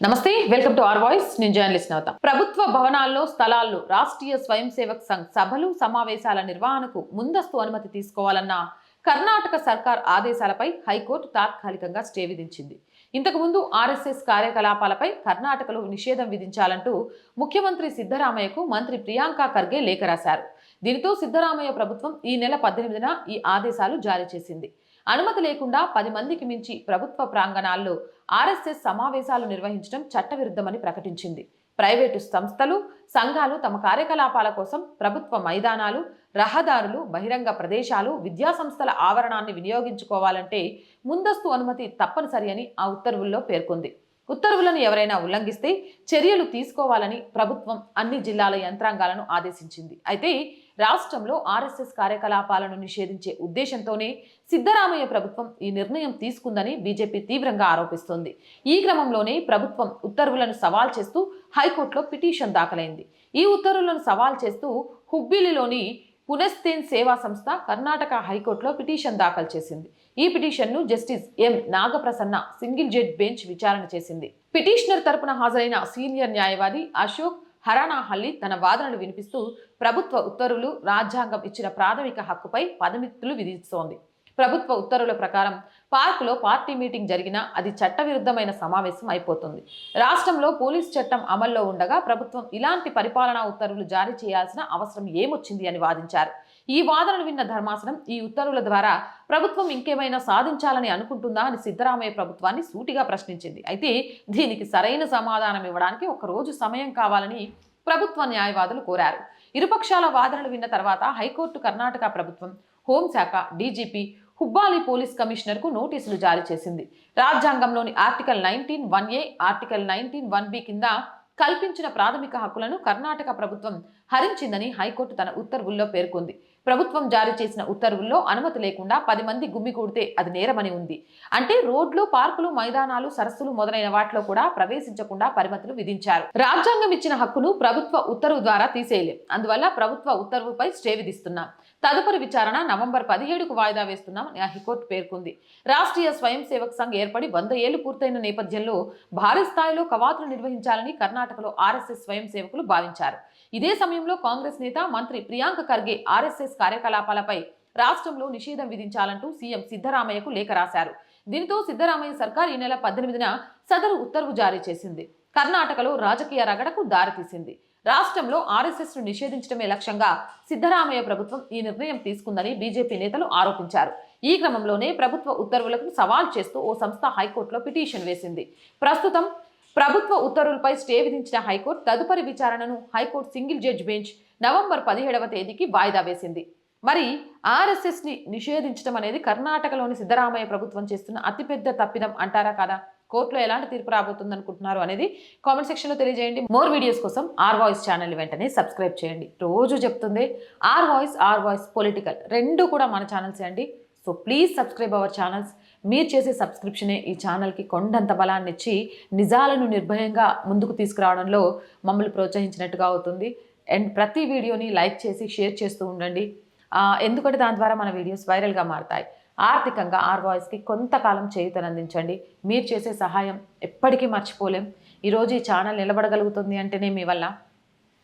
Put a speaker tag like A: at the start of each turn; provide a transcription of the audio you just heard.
A: నమస్తే welcome to R voice. నేను journalist Navatha. ప్రభుత్వ భవనాల్లో స్థలాల్లో రాష్ట్రీయ స్వయం సేవక్ సంఘ్ సభలు సమావేశాల నిర్వహణకు ముందస్తు అనుమతి తీసుకోవాలన్న కర్ణాటక సర్కార్ ఆదేశాలపై హైకోర్టు తాత్కాలికంగా స్టే విధించింది. ఇంతకుముందు ఆర్ఎస్ఎస్ కార్యకలాపాలపై కర్ణాటకలో నిషేధం విధించాలంటూ ముఖ్యమంత్రి సిద్ధరామయ్యకు మంత్రి ప్రియాంక ఖర్గే లేఖ రాశారు. దీనితో సిద్ధరామయ్య ప్రభుత్వం ఈ నెల పద్దెనిమిదిన ఈ ఆదేశాలు జారీ చేసింది. అనుమతి లేకుండా పది మందికి మించి ప్రభుత్వ ప్రాంగణాల్లో ఆర్ఎస్ఎస్ సమావేశాలు నిర్వహించడం చట్టవిరుద్ధమని ప్రకటించింది. ప్రైవేటు సంస్థలు సంఘాలు తమ కార్యకలాపాల కోసం ప్రభుత్వ మైదానాలు రహదారులు బహిరంగ ప్రదేశాలు విద్యా సంస్థల ఆవరణాన్ని వినియోగించుకోవాలంటే ముందస్తు అనుమతి తప్పనిసరి అని ఆ ఉత్తర్వుల్లో పేర్కొంది. ఉత్తర్వులను ఎవరైనా ఉల్లంఘిస్తే చర్యలు తీసుకోవాలని ప్రభుత్వం అన్ని జిల్లాల యంత్రాంగాలను ఆదేశించింది. అయితే రాష్ట్రంలో ఆర్ఎస్ఎస్ కార్యకలాపాలను నిషేధించే ఉద్దేశంతోనే సిద్ధరామయ్య ప్రభుత్వం ఈ నిర్ణయం తీసుకుందని బీజేపీ తీవ్రంగా ఆరోపిస్తోంది. ఈ క్రమంలోనే ప్రభుత్వం ఉత్తర్వులను సవాల్ చేస్తూ హైకోర్టులో పిటిషన్ దాఖలైంది. ఈ ఉత్తర్వులను సవాల్ చేస్తూ హుబ్బిలిలోని పునస్తేన్ సేవా సంస్థ కర్ణాటక హైకోర్టులో పిటిషన్ దాఖలు చేసింది. ఈ పిటిషన్ను justice M. Nagaprasanna single judge bench విచారణ చేసింది. పిటిషనర్ తరపున హాజరైన సీనియర్ న్యాయవాది అశోక్ హరానాహల్లి తన వాదనలు వినిపిస్తూ ప్రభుత్వ ఉత్తర్వులు రాజ్యాంగం ఇచ్చిన ప్రాథమిక హక్కుపై పదమిత్తులు విధిస్తోంది. ప్రభుత్వ ఉత్తర్వుల ప్రకారం పార్కులో పార్టీ మీటింగ్ జరిగినా అది చట్టవిరుద్ధమైన సమావేశం అయిపోతుంది. రాష్ట్రంలో పోలీస్ చట్టం అమల్లో ఉండగా ప్రభుత్వం ఇలాంటి పరిపాలనా ఉత్తర్వులు జారీ చేయాల్సిన అవసరం ఏమొచ్చింది అని వాదించారు. ఈ వాదనలు విన్న ధర్మాసనం ఈ ఉత్తర్వుల ద్వారా ప్రభుత్వం ఇంకేమైనా సాధించాలని అనుకుంటుందా అని సిద్ధరామయ్య ప్రభుత్వాన్ని సూటిగా ప్రశ్నించింది. అయితే దీనికి సరైన సమాధానం ఇవ్వడానికి ఒకరోజు సమయం కావాలని ప్రభుత్వ న్యాయవాదులు కోరారు. ఇరుపక్షాల వాదనలు విన్న తర్వాత హైకోర్టు కర్ణాటక ప్రభుత్వం హోంశాఖ డీజీపీ హుబ్బాలి పోలీస్ కమిషనర్కు నోటీసులు జారీ చేసింది. రాజ్యాంగంలోని article nineteen one A article nineteen one B కింద కల్పించిన ప్రాథమిక హక్కులను కర్ణాటక ప్రభుత్వం హరించిందని హైకోర్టు తన ఉత్తర్వుల్లో పేర్కొంది. ప్రభుత్వం జారీ చేసిన ఉత్తర్వుల్లో అనుమతి లేకుండా పది మంది గుమ్మికూడితే అది నేరమని ఉంది. అంటే రోడ్లు పార్కులు మైదానాలు సరస్సులు మొదలైన వాటిలో కూడా ప్రవేశించకుండా పరిమితులు విధించారు. రాజ్యాంగం ఇచ్చిన హక్కును ప్రభుత్వ ఉత్తర్వు ద్వారా తీసేయలేం. అందువల్ల ప్రభుత్వ ఉత్తర్వుపై స్టే విధిస్తున్నాం. తదుపరి విచారణ నవంబర్ పదిహేడుకు వాయిదా వేస్తున్నామని హైకోర్టు పేర్కొంది. రాష్ట్రీయ స్వయం సేవక్ సంఘ్ ఏర్పడి వంద ఏళ్ళు పూర్తయిన నేపథ్యంలో భారీ స్థాయిలో కవాతులు నిర్వహించాలని కర్ణాటకలో ఆర్ఎస్ఎస్ స్వయం సేవకులు భావించారు. ఇదే సమయంలో కాంగ్రెస్ నేత మంత్రి ప్రియాంక ఖర్గే ఆర్ఎస్ఎస్ కార్యకలాపాలపై రాష్ట్రంలో నిషేధం విధించాలంటూ సీఎం సిద్ధరామయ్యకు లేఖ రాశారు. దీనితో సిద్ధరామయ్య సర్కార్ ఈ నెల పద్దెనిమిదిన సదరు ఉత్తర్వు జారీ చేసింది. కర్ణాటకలో రాజకీయ రగడకు దారితీసింది. రాష్ట్రంలో ఆర్ఎస్ఎస్ను నిషేధించడమే లక్ష్యంగా సిద్ధరామయ్య ప్రభుత్వం ఈ నిర్ణయం తీసుకుందని బీజేపీ నేతలు ఆరోపించారు. ఈ క్రమంలోనే ప్రభుత్వ ఉత్తర్వులకు సవాల్ చేస్తూ ఓ సంస్థ హైకోర్టులో పిటిషన్ వేసింది. ప్రస్తుతం ప్రభుత్వ ఉత్తర్వులపై స్టే విధించిన హైకోర్టు తదుపరి విచారణను high court single judge bench November పదిహేడవ తేదీకి వాయిదా వేసింది. మరి ఆర్ఎస్ఎస్ని నిషేధించడం అనేది కర్ణాటకలోని సిద్ధరామయ్య ప్రభుత్వం చేస్తున్న అతిపెద్ద తప్పిదం అంటారా కదా? కోర్టులో ఎలాంటి తీర్పు రాబోతుంది అనుకుంటున్నారు అనేది కామెంట్ సెక్షన్లో తెలియజేయండి. మోర్ వీడియోస్ కోసం ఆర్ వాయిస్ ఛానల్ వెంటనే సబ్స్క్రైబ్ చేయండి. రోజు చెప్తుంది R voice R voice political రెండు కూడా మన ఛానల్సే అండి. So please subscribe our channels. మీరు చేసే సబ్స్క్రిప్షనే ఈ ఛానల్కి కొండంత బలాన్ని ఇచ్చి నిజాలను నిర్భయంగా ముందుకు తీసుకురావడంలో మమ్మల్ని ప్రోత్సహించినట్టుగా అవుతుంది. అండ్ ప్రతి వీడియోని లైక్ చేసి షేర్ చేస్తూ ఉండండి. ఎందుకంటే దాని ద్వారా మన వీడియోస్ వైరల్గా మారతాయి. ఆర్థికంగా ఆర్ వాయిస్కి కొంతకాలం చేయుతనందించండి మీరు చేసే సహాయం ఎప్పటికీ మర్చిపోలేం. ఈరోజు ఈ ఛానల్ నిలబడగలుగుతుంది అంటేనే మీ వల్ల.